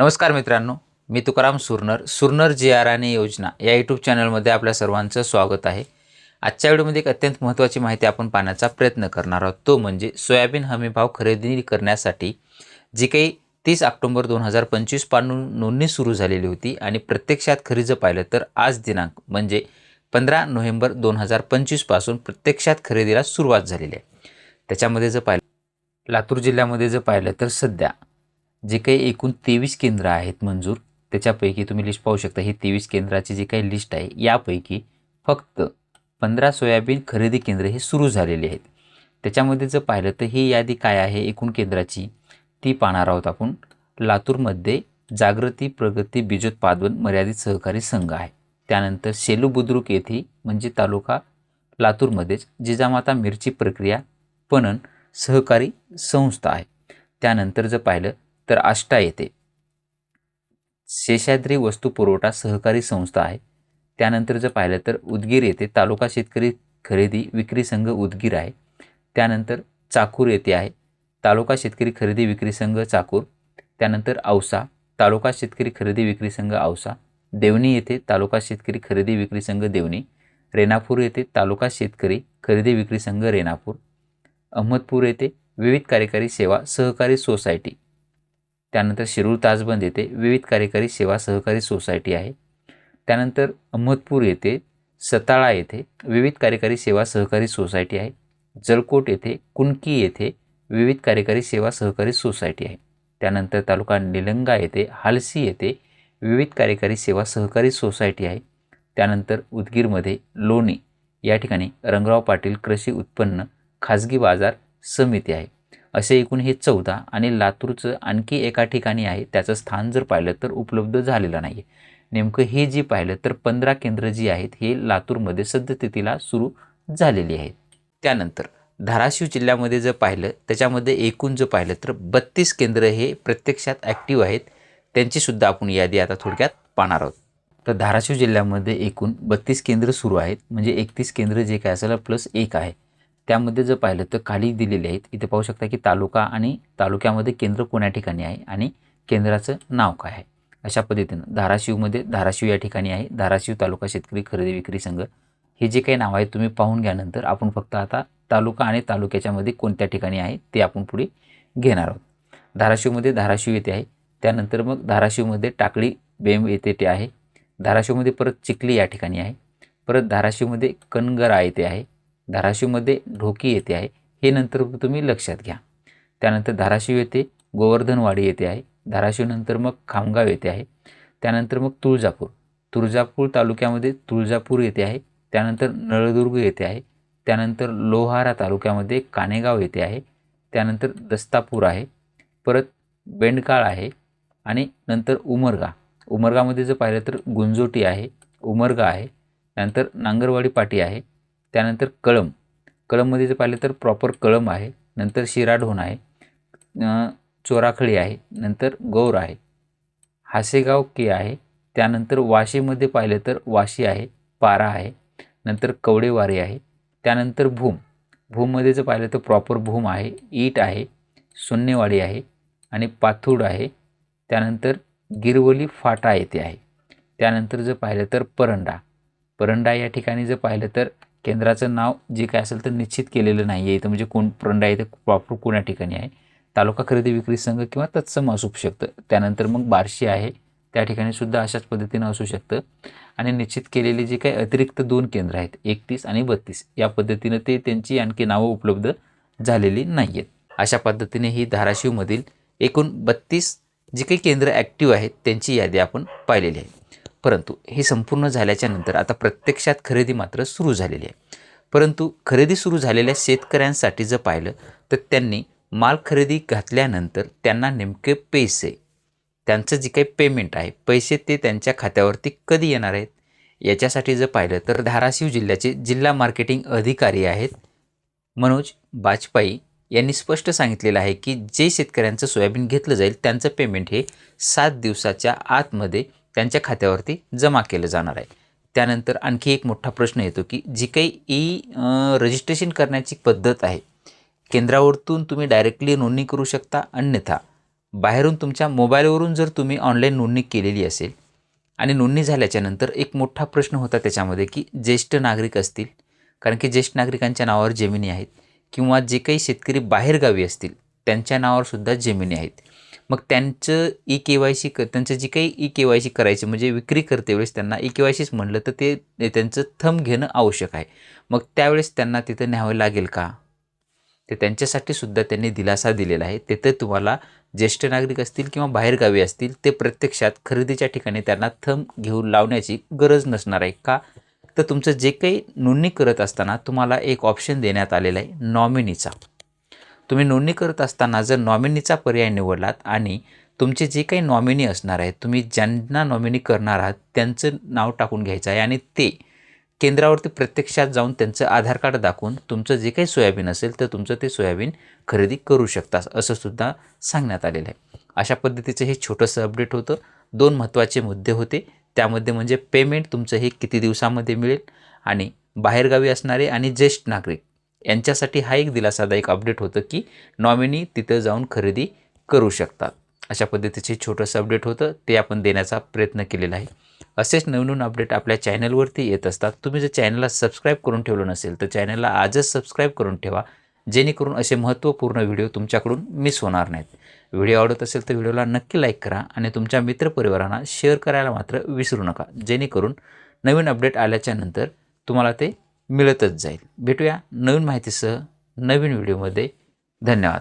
नमस्कार मित्रांनो मी तुकाराम सुरनर सुरनर जी आर आणि योजना या यूट्यूब चॅनलमध्ये आपल्या सर्वांचं स्वागत आहे. आजच्या व्हिडिओमध्ये एक अत्यंत महत्त्वाची माहिती आपण पाहण्याचा प्रयत्न करणार आहोत. तो म्हणजे सोयाबीन हमीभाव खरेदी करण्यासाठी जी काही तीस ऑक्टोंबर दोन हजार पंचवीसपासून नोंदणी सुरू झालेली होती आणि प्रत्यक्षात खरी जर पाहिलं तर आज दिनांक म्हणजे पंधरा नोव्हेंबर दोन हजार पंचवीसपासून प्रत्यक्षात खरेदीला सुरुवात झालेली आहे. त्याच्यामध्ये जर पाहिलं लातूर जिल्ह्यामध्ये जर पाहिलं तर सध्या जे काही एकूण तेवीस केंद्र आहेत मंजूर त्याच्यापैकी तुम्ही लिस्ट पाहू शकता. ही तेवीस केंद्राची जी काही लिस्ट आहे यापैकी फक्त पंधरा सोयाबीन खरेदी केंद्र हे सुरू झालेले आहेत. त्याच्यामध्ये जर पाहिलं तर ही यादी काय आहे? एकूण केंद्राची ती पाहणार आहोत आपण. लातूरमध्ये जागृती प्रगती बीजोत्पादन मर्यादित सहकारी संघ आहे. त्यानंतर सेलू बुद्रुक येथे म्हणजे तालुका लातूरमध्येच जिजामाता मिरची प्रक्रिया पणन सहकारी संस्था आहे. त्यानंतर जर पाहिलं तर आष्टा येथे शेषाद्री वस्तू पुरवठा सहकारी संस्था आहे. त्यानंतर जर पाहिलं तर उदगीर येथे तालुका शेतकरी खरेदी विक्री संघ उदगीर आहे. त्यानंतर चाकूर येथे आहे. तालुका शेतकरी खरेदी विक्री संघ चाकूर. त्यानंतर औसा. तालुका शेतकरी खरेदी विक्री संघ औसा. देवणी येथे तालुका शेतकरी खरेदी विक्री संघ देवणी. रेणापूर येथे तालुका शेतकरी खरेदी विक्री संघ रेणापूर. अहमदपूर येथे विविध कार्यकारी सेवा सहकारी सोसायटी. त्यानंतर शिरूर ताजबंद येथे विविध कार्यकारी सेवा सहकारी सोसायटी आहे. त्यानंतर अहमदपूर येथे सताळा येथे विविध कार्यकारी सेवा सहकारी सोसायटी आहे. जलकोट येथे कुणकी येथे विविध कार्यकारी सेवा सहकारी सोसायटी आहे. त्यानंतर तालुका निलंगा येथे हालसी येथे विविध कार्यकारी सेवा सहकारी सोसायटी आहे. त्यानंतर उदगीरमध्ये लोणी या ठिकाणी रंगराव पाटील कृषी उत्पन्न खाजगी बाजार समिती आहे. असे एकूण हे चौदा आणि लातूरचं आणखी एका ठिकाणी आहे. त्याचं स्थान जर पाहिलं तर उपलब्ध झालेलं नाही आहे नेमकं हे जे पाहिलं तर पंधरा केंद्र जी आहेत हे लातूरमध्ये सद्यस्थितीला सुरू झालेली आहेत. त्यानंतर धाराशिव जिल्ह्यामध्ये जर पाहिलं त्याच्यामध्ये एकूण जर पाहिलं तर बत्तीस केंद्र हे प्रत्यक्षात ॲक्टिव्ह आहेत. त्यांचीसुद्धा आपण यादी आता थोडक्यात पाहणार आहोत. तर धाराशिव जिल्ह्यामध्ये एकूण बत्तीस केंद्र सुरू आहेत. म्हणजे एकतीस केंद्र जे काय असेल प्लस एक आहे. त्यामध्ये जर पाहिलं तर खाली दिलेले आहेत. इथे पाहू शकता की तालुका आणि तालुक्यामध्ये केंद्र कोण्या ठिकाणी आहे आणि केंद्राचं नाव काय आहे? अशा पद्धतीनं धाराशिवमध्ये धाराशिव या ठिकाणी आहे. धाराशिव तालुका शेतकरी खरेदी विक्री संघ. हे जे काही नाव आहे तुम्ही पाहून घ्यानंतर आपण फक्त आता तालुका आणि तालुक्याच्यामध्ये कोणत्या ठिकाणी आहे ते आपण पुढे घेणार आहोत. धाराशिवमध्ये धाराशिव येथे आहे. त्यानंतर मग धाराशिवमध्ये टाकळी बेंब येथे ते आहे. धाराशिवमध्ये परत चिखली या ठिकाणी आहे. परत धाराशिवमध्ये कनगरा येथे आहे. धाराशिवमध्ये ढोकी येथे आहे हे नंतर तुम्ही लक्षात घ्या. त्यानंतर धाराशिव येथे गोवर्धनवाडी येथे आहे धाराशिवनंतर मग खामगाव येथे आहे त्यानंतर मग तुळजापूर. तुळजापूर तालुक्यामध्ये तुळजापूर येथे आहे त्यानंतर नळदुर्ग येथे आहे त्यानंतर लोहारा तालुक्यामध्ये कानेगाव येथे आहे त्यानंतर दस्तापूर आहे परत बेंडकाळ आहे आणि नंतर उमरगा. उमरगामध्ये जर पाहिलं तर गुंजोटी आहे उमरगा आहे त्यानंतर नांगरवाडी पाटी आहे त्यानंतर कळम. कळममध्ये जर पाहिलं तर प्रॉपर कळम आहे. नंतर शिराढोण आहे. चोराखळी आहे. नंतर गौर आहे. हासेगाव के आहे. त्यानंतर वाशीमध्ये पाहिलं तर वाशी आहे. पारा आहे. नंतर कवडेवारी आहे. त्यानंतर भूम. भूममध्ये जर पाहिलं तर प्रॉपर भूम आहे. ईट आहे. सुन्नेवाडी आहे. आणि पाथूड आहे. त्यानंतर गिरवली फाटा येथे आहे. त्यानंतर जर पाहिलं तर परंडा. परंडा या ठिकाणी जर पाहिलं तर केंद्राचं नाव जे काय असेल तर निश्चित केलेलं नाही आहे. इथं म्हणजे कोण फ्रंड आहे ते प्रॉपर कोण्या ठिकाणी आहे. तालुका खरेदी विक्री संघ किंवा तत्सम असू शकतं. त्यानंतर मग बार्शी आहे. त्या ठिकाणी सुद्धा अशाच पद्धतीनं असू शकतं. आणि निश्चित केलेले जे काही अतिरिक्त दोन केंद्र आहेत एकतीस आणि बत्तीस या पद्धतीनं ते त्यांची आणखी नावं उपलब्ध झालेली नाही आहेत अशा पद्धतीने ही धाराशिवमधील एकूण बत्तीस जी काही केंद्र ॲक्टिव्ह आहेत त्यांची यादी आपण पाहिलेली आहे. परंतु हे संपूर्ण झाल्याच्यानंतर आता प्रत्यक्षात खरेदी मात्र सुरू झालेली आहे. परंतु खरेदी सुरू झालेल्या शेतकऱ्यांसाठी जर पाहिलं तर त्यांनी माल खरेदी घातल्यानंतर त्यांना नेमके पैसे त्यांचं जे काही पेमेंट आहे पैसे ते त्यांच्या खात्यावरती कधी येणार आहेत? याच्यासाठी जर पाहिलं तर धाराशिव जिल्ह्याचे जिल्हा मार्केटिंग अधिकारी आहेत मनोज बाजपाई यांनी स्पष्ट सांगितलेलं आहे की जे शेतकऱ्यांचं सोयाबीन घेतलं जाईल त्यांचं पेमेंट हे सात दिवसाच्या आतमध्ये त्यांच्या खात्यावरती जमा केलं जाणार आहे. त्यानंतर आणखी एक मोठा प्रश्न येतो की जी काही ई रजिस्ट्रेशन करण्याची पद्धत आहे केंद्रावरतून तुम्ही डायरेक्टली नोंदणी करू शकता अन्यथा बाहेरून तुमच्या मोबाईलवरून जर तुम्ही ऑनलाईन नोंदणी केलेली असेल आणि नोंदणी झाल्याच्यानंतर एक मोठा प्रश्न होता त्याच्यामध्ये की ज्येष्ठ नागरिक असतील कारण की ज्येष्ठ नागरिकांच्या नावावर जमिनी आहेत किंवा जे काही शेतकरी बाहेरगावी असतील त्यांच्या नावावरसुद्धा जमिनी आहेत. मग त्यांचं ई के वाय सी क त्यांचं जी काही ई के वाय सी करायची म्हणजे विक्री करते वेळेस त्यांना ई के वाय सीच म्हणलं तर ते त्यांचं थंब घेणं आवश्यक आहे. मग त्यावेळेस त्यांना तिथं न्यावं लागेल का? ते त्यांच्यासाठी सुद्धा त्यांनी दिलासा दिलेला आहे. तिथं तुम्हाला ज्येष्ठ नागरिक असतील किंवा बाहेरगावी असतील ते प्रत्यक्षात खरेदीच्या ठिकाणी त्यांना थंब घेऊन लावण्याची गरज नसणार आहे का? तर तुमचं जे काही नोंदणी करत असताना तुम्हाला एक ऑप्शन देण्यात आलेला आहे नॉमिनीचा तुम्ही नोंदणी करत असताना जर नॉमिनीचा पर्याय निवडलात आणि तुमचे जे काही नॉमिनी असणार आहेत तुम्ही ज्यांना नॉमिनी करणार आहात त्यांचं नाव टाकून घ्यायचं आहे आणि ते केंद्रावरती प्रत्यक्षात जाऊन त्यांचं आधार कार्ड दाखवून तुमचं जे काही सोयाबीन असेल तर तुमचं ते सोयाबीन खरेदी करू शकता असं सुद्धा सांगण्यात आलेलं आहे. अशा पद्धतीचं हे छोटंसं अपडेट होतं. दोन महत्त्वाचे मुद्दे होते. त्यामध्ये म्हणजे पेमेंट तुमचं हे किती दिवसामध्ये मिळेल आणि बाहेरगावी असणारे आणि ज्येष्ठ नागरिक. यांच्यासाठी हा एक दिलासादायक अपडेट होतं की नॉमिनी तिथं जाऊन खरेदी करू शकतात. अशा पद्धतीचे छोटंसं अपडेट होतं ते आपण देण्याचा प्रयत्न केलेला आहे. असेच नवीन अपडेट आपल्या चॅनलवरती येत असतात. तुम्ही जर चॅनलला सबस्क्राईब करून ठेवलं नसेल तर चॅनलला आजच सबस्क्राईब करून ठेवा. जेणेकरून असे महत्त्वपूर्ण व्हिडिओ तुमच्याकडून मिस होणार नाहीत. व्हिडिओ आवडत असेल तर व्हिडिओला नक्की लाईक करा आणि तुमच्या मित्रपरिवारांना शेअर करायला मात्र विसरू नका. जेणेकरून नवीन अपडेट आल्याच्यानंतर तुम्हाला ते मिळतच जाईल. भेटूया नवीन माहितीसह नवीन व्हिडिओमध्ये. धन्यवाद.